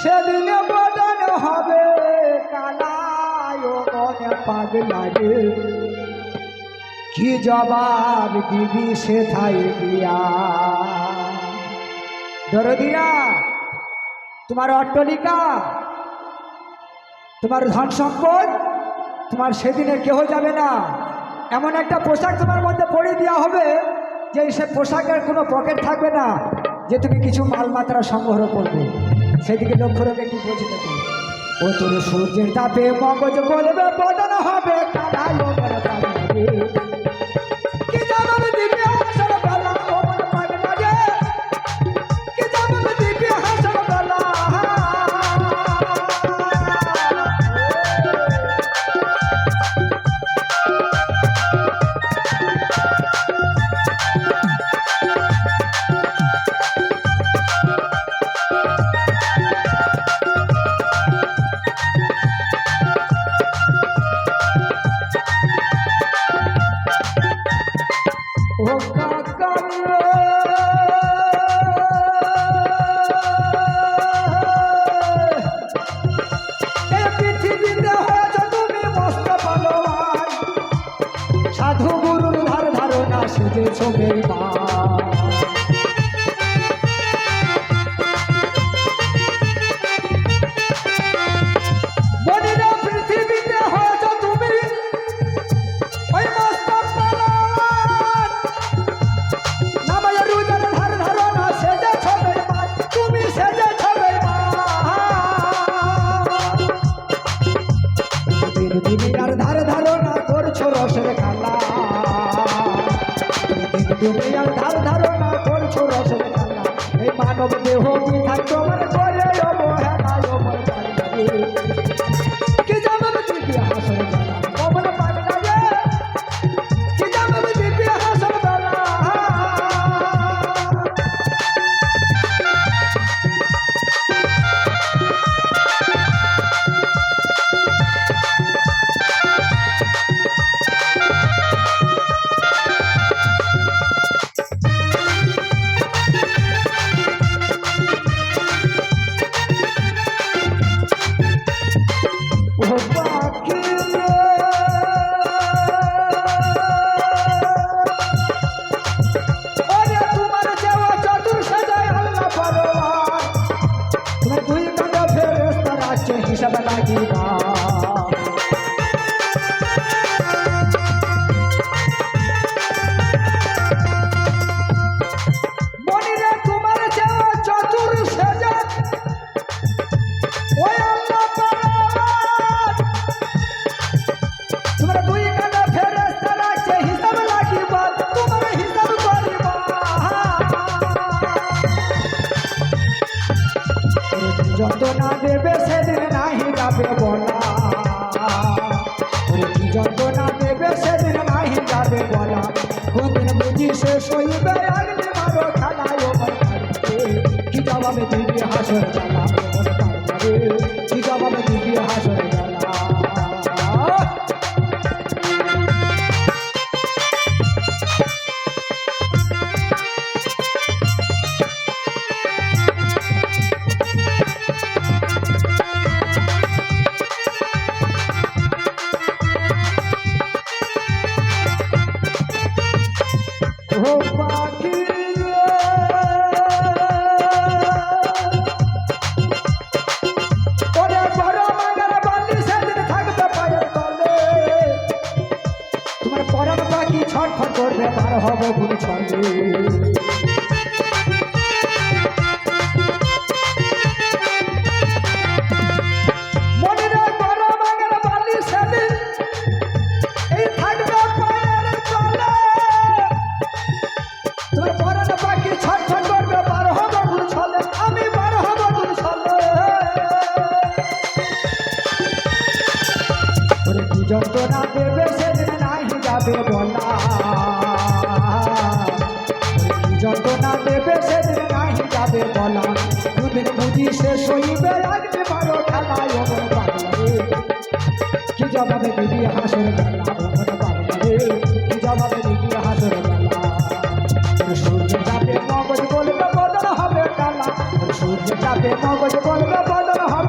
সেদিনে বদন হবে কালায় ও মনে পাগলা রে কি জবাব দিবি সে থাই দিয়া? দরদিয়া, তোমার অট্টলিকা, তোমার ধন সম্পদ, তোমার সেদিনে কেহ যাবে না। এমন একটা পোশাক তোমার মধ্যে পরে দেওয়া হবে যে সে পোশাকের কোনো পকেট থাকবে না, যে তুমি কিছু মালমাত্রা সংগ্রহ করবে। সেদিকে লক্ষ্য রেখে কি বলছি তুমি ও তোর সূর্যের তাপে মগজ বলবে বদন হবে কালাই ও পৃথিবীতে হয়েছ তুমি মস্ত বলবান। সাধু গুরুর ধার ধারণা শুধু। বলিরা দুনিয়ার ধার ধারণা করছ রসের খেলা। পৃথিবীটার ধার ধারণা করছ রসের খেলা। এই মানব দেহ বিধান তোমার করে অবহেলা জবাবে দিবি হাসর ও মন কাঁদবে। কি জবাবে দিবি হাসর ছটফট করবে পার হবে ভুল কি জবাবে দিবি হাসর কি সূর্য যাবে বলবে বদল হবে কালা। চাপে মগজ বলবে বদল হবে